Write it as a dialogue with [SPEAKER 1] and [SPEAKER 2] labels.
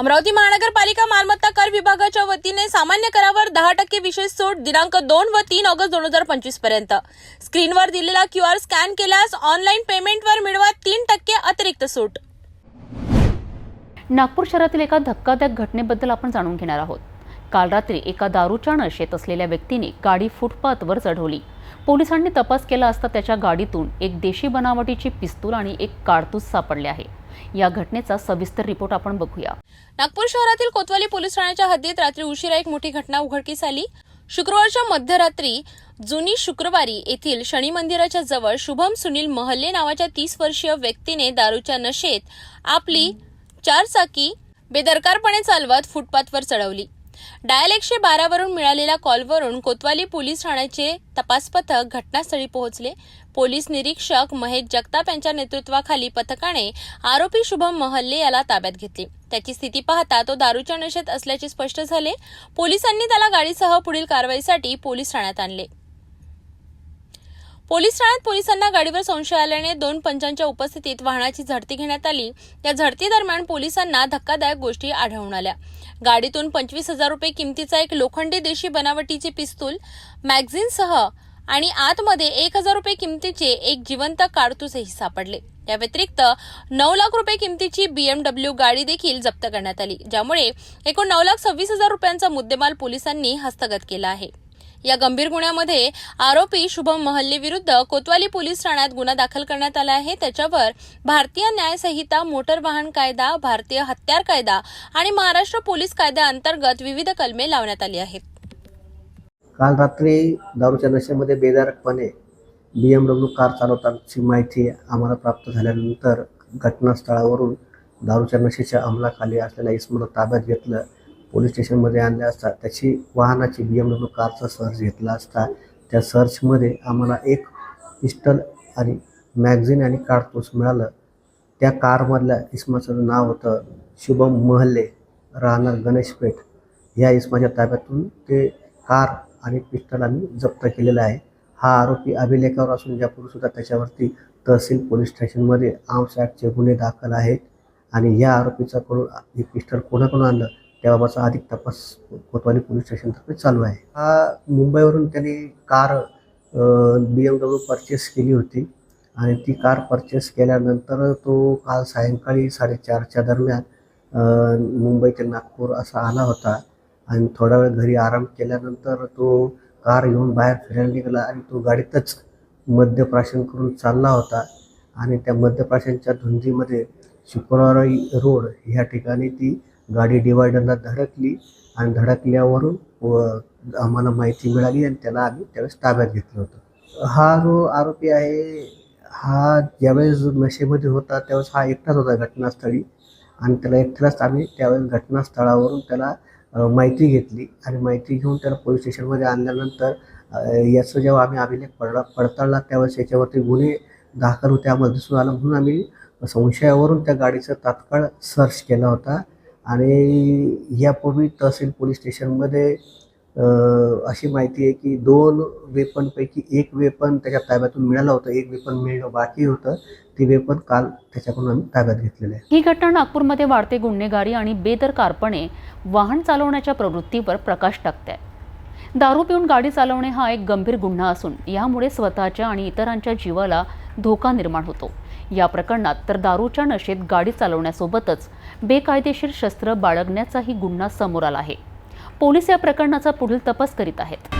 [SPEAKER 1] अमरावती महानगरपालिका मालमत्ता कर विभागाच्या वतीने सामान्य करावर दहा टक्के विशेष सूट दिनांक दोन व तीन ऑगस्ट दोन हजार पंचवीसपर्यंत. स्क्रीनवर दिलेला क्यू आर स्कॅन केल्यास ऑनलाईन पेमेंटवर मिळवा तीन टक्के अतिरिक्त सूट.
[SPEAKER 2] नागपूर शहरातील एका धक्कादायक घटनेबद्दल आपण जाणून घेणार आहोत. काल रात्री एका दारूच्या नशेत असलेल्या व्यक्तीने गाडी फुटपाथवर चढवली. पोलिसांनी तपास केला असता त्याच्या गाडीतून एक देशी बनावटीची पिस्तूल आणि एक कारतूस सापडले आहे. या घटनेचा सविस्तर रिपोर्ट आपण बघूया.
[SPEAKER 1] नागपूर शहरातील कोतवाली पोलीस ठाण्याच्या हद्दीत रात्री उशिरा एक मोठी घटना उघडकीस आली. शुक्रवारच्या मध्यरात्री जुनी शुक्रवारी येथील शनी मंदिराच्या जवळ शुभम सुनील महल्ले नावाच्या तीस वर्षीय व्यक्तीने दारूच्या नशेत आपली चारचाकी बेदरकारपणे चालवत फुटपाथवर चढवली. डायल एकशे बारावरून मिळालेल्या कॉलवरून कोतवाली पोलीस ठाण्याचे तपास पथक घटनास्थळी पोहोचले. पोलीस निरीक्षक महेश जगताप यांच्या नेतृत्वाखाली पथकाने आरोपी शुभम महल्ले याला ताब्यात घेतले. त्याची स्थिती पाहता तो दारूच्या नशेत असल्याचे स्पष्ट झाले. पोलिसांनी त्याला गाडीसह पुढील कारवाईसाठी पोलीस ठाण्यात आणले. पोलीस ठाण्यात पोलिसांना गाडीवर संशय आल्याने दोन पंचांच्या उपस्थितीत वाहनाची झडती घेण्यात आली. या झडती दरम्यान पोलिसांना धक्कादायक गोष्टी आढळून आल्या. गाडीतून पंचवीस हजार रुपये किमतीचा एक लोखंडी देशी बनावटीची पिस्तूल मॅगझिनसह आणि आतमध्ये एक हजार रुपये किमतीचे एक जिवंत कारतूसही सापडले. या व्यतिरिक्त नऊ लाख रुपये किमतीची बीएमडब्ल्यू गाडी देखील जप्त करण्यात आली ज्यामुळे एकूण नऊ लाख सव्वीस हजार रुपयांचा मुद्देमाल पोलिसांनी हस्तगत केला आहे. या गंभीर गुन्ह्यामध्ये आरोपी शुभम महल्ली विरुद्ध कोतवाली पोलीस ठाण्यात गुन्हा दाखल करण्यात आला आहे. त्याच्यावर भारतीय न्यायसंहिता मोटर वाहन कायदा भारतीय हत्यार कायदा आणि महाराष्ट्र पोलीस कायद्याअंतर्गत विविध कलमे लावण्यात आली आहेत.
[SPEAKER 3] काल रात्री दारूच्या नशेमध्ये बेदारकपणे बी एम डब्ल्यू कार चालवतानाची माहिती आम्हाला प्राप्त झाल्यानंतर घटनास्थळावरून दारूच्या नशेच्या अंमलाखाली असलेल्या इसमला ताब्यात घेतलं. पोलीस स्टेशनमध्ये आणले असता त्याची वाहनाची बी एम डब्ल्यू कारचा सर्च घेतला असता. त्या सर्चमध्ये आम्हाला एक पिस्टल आणि मॅगझिन आणि कारतूस मिळालं. त्या कारमधल्या इस्माचं नाव होतं शुभम महल्ले राहणार गणेशपेठ. ह्या इस्माच्या ताब्यातून ते कार आणि पिस्टल आम्ही जप्त केलेला आहे. हा आरोपी अभिलेखावर असून यापूर्वीसुद्धा त्याच्यावरती तहसील पोलीस स्टेशनमध्ये आर्म्स ॲक्टचे गुन्हे दाखल आहेत. आणि या आरोपीचा कडून हे पिस्टल कोणाकडून आणलं? त्याबाबतचा अधिक तपास कोतवाली पोलीस स्टेशनतर्फे चालू आहे. हा मुंबईवरून त्यांनी car B M W purchase केली होती आणि ती कार परचेस केल्यानंतर तो काल सायंकाळी साडेचारच्या दरम्यान मुंबई ते नागपूर असा आला होता आणि थोडा वेळ घरी आराम केल्यानंतर तो कार घेऊन बाहेर फिरायला निघाला आणि तो गाडीतच मद्यप्राशन करून चालला होता आणि त्या मद्यप्राशनच्या धुंदीमध्ये शुक्रवारी रोड ह्या ठिकाणी ती गाडी डिवायडरला धडकली आणि धडकल्यावरून व आम्हाला माहिती मिळाली आणि त्याला आम्ही त्यावेळेस ताब्यात घेतलं होतं. हा जो आरोपी आहे हा ज्यावेळेस नशेमध्ये होता त्यावेळेस हा एकटाच होता घटनास्थळी आणि त्याला एकट्यालाच आम्ही त्यावेळेस घटनास्थळावरून त्याला माहिती घेतली आणि माहिती घेऊन त्याला पोलीस स्टेशनमध्ये आणल्यानंतर याचं जेव्हा आम्ही अभिलेख पडला पडताळला त्यावेळेस याच्यावरती गुन्हे दाखल होते आम्हाला दिसून आलं. म्हणून आम्ही संशयावरून त्या गाडीचा तात्काळ सर्च केला होता. आणि यापूर्वी तहसील पोलीस स्टेशनमध्ये अशी माहिती आहे की दोन वेपनपैकी एक वेपन त्याच्या ताब्यातून मिळालं होतं एक वेपन मिळणं बाकी होतं ते वेपन काल त्याच्याकडून आम्ही ताब्यात घेतलेलं आहे.
[SPEAKER 2] ही घटना नागपूरमध्ये वाढते गुन्हेगारी आणि बेदरकारपणे वाहन चालवण्याच्या प्रवृत्तीवर प्रकाश टाकते दारू पिऊन गाडी चालवणे हा एक गंभीर गुन्हा असून यामुळे स्वतःच्या आणि इतरांच्या जीवाला धोका निर्माण होतो. या प्रकरणात तर दारूच्या नशेत गाडी चालवण्यासोबतच बेकायदेशीर शस्त्र बाळगण्याचाही गुन्हा समोर आला आहे. पोलीस या प्रकरणाचा पुढील तपास करीत आहेत.